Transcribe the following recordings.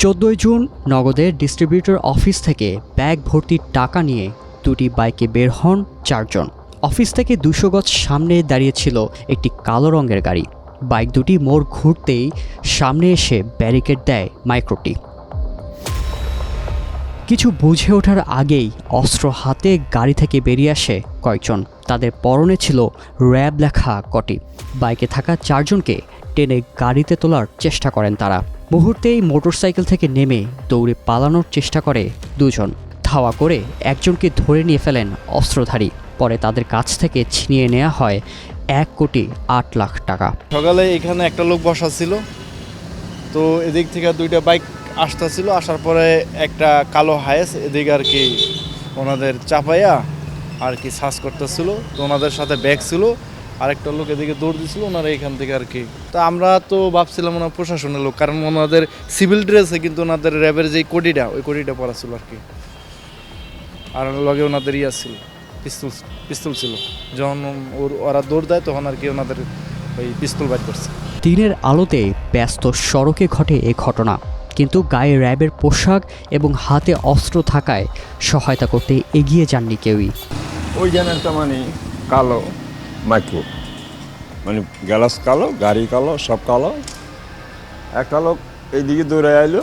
চোদ্দোই জুন নগদের distributor office থেকে ব্যাগ ভর্তি টাকা নিয়ে দুটি বাইকে বের হন চারজন। অফিস থেকে দুশো গজ সামনে দাঁড়িয়েছিল একটি কালো রঙের গাড়ি। বাইক দুটি মোড় ঘুরতেই সামনে এসে ব্যারিকেড দেয় মাইক্রোটি। কিছু বুঝে ওঠার আগেই অস্ত্র হাতে গাড়ি থেকে বেরিয়ে আসে কয়েকজন। তাদের পরনে ছিল র্যাব লেখা কটি। বাইকে থাকা চারজনকে টেনে গাড়িতে তোলার চেষ্টা করেন তারা। মুহূর্তেই মোটরসাইকেল থেকে নেমে দৌড়ে পালানোর চেষ্টা করে দুজন। ধাওয়া করে একজনকে ধরে নিয়ে ফেলেন অস্ত্রধারী। পরে তাদের কাছ থেকে ছিনিয়ে নেওয়া হয় এক কোটি আট লাখ টাকা। সকালে এখানে একটা লোক বসা ছিল। তো এদিক থেকে দুইটা বাইক আসতেছিল। আসার পরে একটা কালো হায়েস এদিক আর কি ওনাদের চাপাইয়া আর কি সার্চ করতেছিল। তো ওনাদের সাথে ব্যাগ ছিল। আরেকটা লোক এদিকে দৌড় দিছিল ওনারা এখান থেকে আর কি। তো আমরা তো ভাবছিলাম ওনার প্রশাসনের লোক কারণ ওনাদের সিভিল ড্রেসে কিন্তু ওনাদের র্যাবের যে কোডিটা ওই কোডিটা পরা ছিল আর কি। আর লগে ওনাদের ইয়া ছিল পিস্তল পিস্তল ছিল। যখন ওর ওরা দৌড় দেয় তখন আর কি ওনাদের ওই পিস্তল বাইট করছে। দিনের আলোতে ব্যস্ত সড়কে ঘটে এ ঘটনা কিন্তু গায়ে র্যাবের পোশাক এবং হাতে অস্ত্র থাকায় সহায়তা করতে এগিয়ে যাননি কেউই। ওই একটা মানে কালো মাইক্রো। মানে গ্যালাস কালো, গাড়ি কালো, সব কালো। একটা লোক এইদিকে দৌড়ে আইলো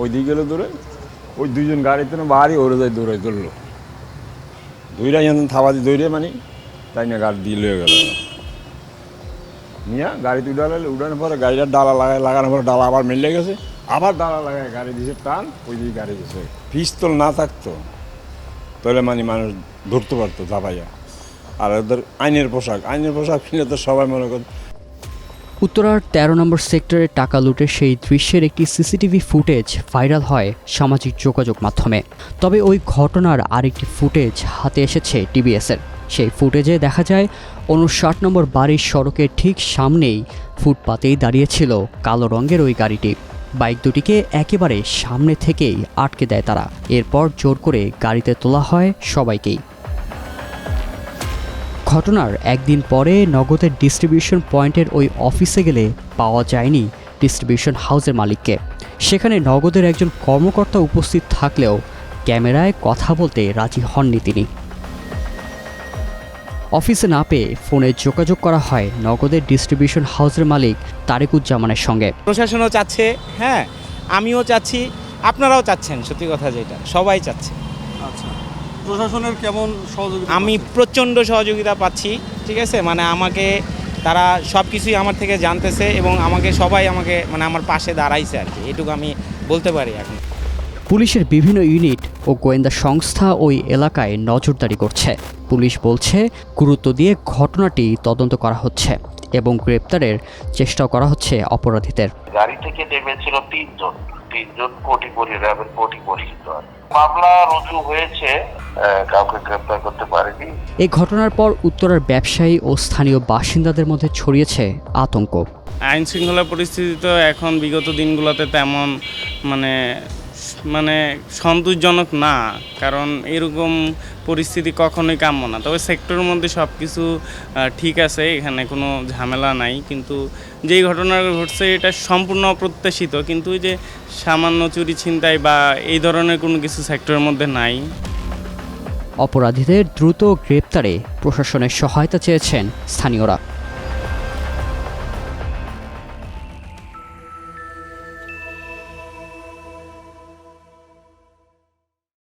ওই দিকে গেলো দৌড়ে। ওই দুইজন গাড়িতে বাড়ি ওরে যায় দৌড়ে দুইটা যেন থাবাদি দৌড়ে মানে তাই না গাড়ি দিয়ে লয়ে গেল। নিয়ে গাড়িতে উঠালে উঠানোর পরে গাড়িটা ডালা লাগায়, লাগানোর পরে ডালা আবার মেলে গেছে। আবার ডালা লাগায়, গাড়ি দিয়েছে টান ওই দিকে গাড়ি গেছে পিস্তল না থাকতো, তাহলে মানে মানুষ ধরতে পারতো ধাপাইয়া। আর ওদের আইনের পোশাক। আইনের পোশাক কিনে তো সবাই মনে করে উত্তরার ১৩ নম্বর সেক্টরে টাকা লুটের সেই দৃশ্যের একটি সিসিটিভি ফুটেজ ভাইরাল হয় সামাজিক যোগাযোগ মাধ্যমে। তবে ওই ঘটনার আরেকটি ফুটেজ হাতে এসেছে টিবিএসের সেই ফুটেজে দেখা যায়, উনষাট নম্বর বাড়ির সড়কের ঠিক সামনেই ফুটপাতেই দাঁড়িয়েছিল কালো রঙের ওই গাড়িটি। বাইক দুটিকে একেবারে সামনে থেকেই আটকে দেয় তারা। এরপর জোর করে গাড়িতে তোলা হয় সবাইকেই। ঘটনার একদিন পরে নগদের ডিস্ট্রিবিউশন পয়েন্টের ওই অফিসে গেলে পাওয়া যায়নি ডিস্ট্রিবিউশন হাউসের মালিককে। সেখানে নগদের একজন কর্মকর্তা উপস্থিত থাকলেও ক্যামেরায় কথা বলতে রাজি হননি তিনি। অফিসে না পেয়ে ফোনে যোগাযোগ করা হয় নগদের ডিস্ট্রিবিউশন হাউসের মালিক তারেকুজ্জামানের সঙ্গে। প্রশাসনও চাচ্ছে হ্যাঁ আমিও চাচ্ছি আপনারাও চাচ্ছেন সত্যি কথা যেটা সবাই চাচ্ছে। আচ্ছা। প্রশাসনের কেমন সহযোগিতা আমি? প্রচণ্ড সহযোগিতা পাচ্ছি ঠিক আছে? মানে আমাকে তারা সব কিছুই আমার থেকে জানতেছে এবং আমাকে সবাই আমাকে মানে আমার পাশে দাঁড়াইছে আর কি। এটুকু আমি বলতে পারি এখন। পুলিশের বিভিন্ন ইউনিট ও গোয়েন্দা সংস্থা ওই এলাকায় নজরদারি করছে। পুলিশ বলছে গুরুত্ব দিয়ে ঘটনাটি তদন্ত করা হচ্ছে এবং গ্রেপ্তারের চেষ্টাও করা হচ্ছে অপরাধীদের। গাড়ি থেকে নেমেছিল তিনজন। তিনজন কোটি কোটি র্যাবের কোটি পরিচিত মামলা রুজু হয়েছে কাউকে গ্রেপ্তার করতে পারেনি। এই ঘটনার পর উত্তরার ব্যবসায়ী ও স্থানীয় বাসিন্দাদের মধ্যে ছড়িয়েছে আতঙ্ক। আইন শৃঙ্খলা পরিস্থিতি তো এখন বিগত দিনগুলোতে তেমন মানে মানে সন্তোষজনক না কারণ এরকম পরিস্থিতি কখনোই কাম্য না। তবে সেক্টরের মধ্যে সব কিছু ঠিক আছে এখানে কোনো ঝামেলা নাই কিন্তু যেই ঘটনা ঘটছে এটা সম্পূর্ণ অপ্রত্যাশিত। কিন্তু যে সামান্য চুরি ছিনতাই বা এই ধরনের কোনো কিছু সেক্টরের মধ্যে নাই। অপরাধীদের দ্রুত গ্রেপ্তারে প্রশাসনের সহায়তা চেয়েছেন স্থানীয়রা।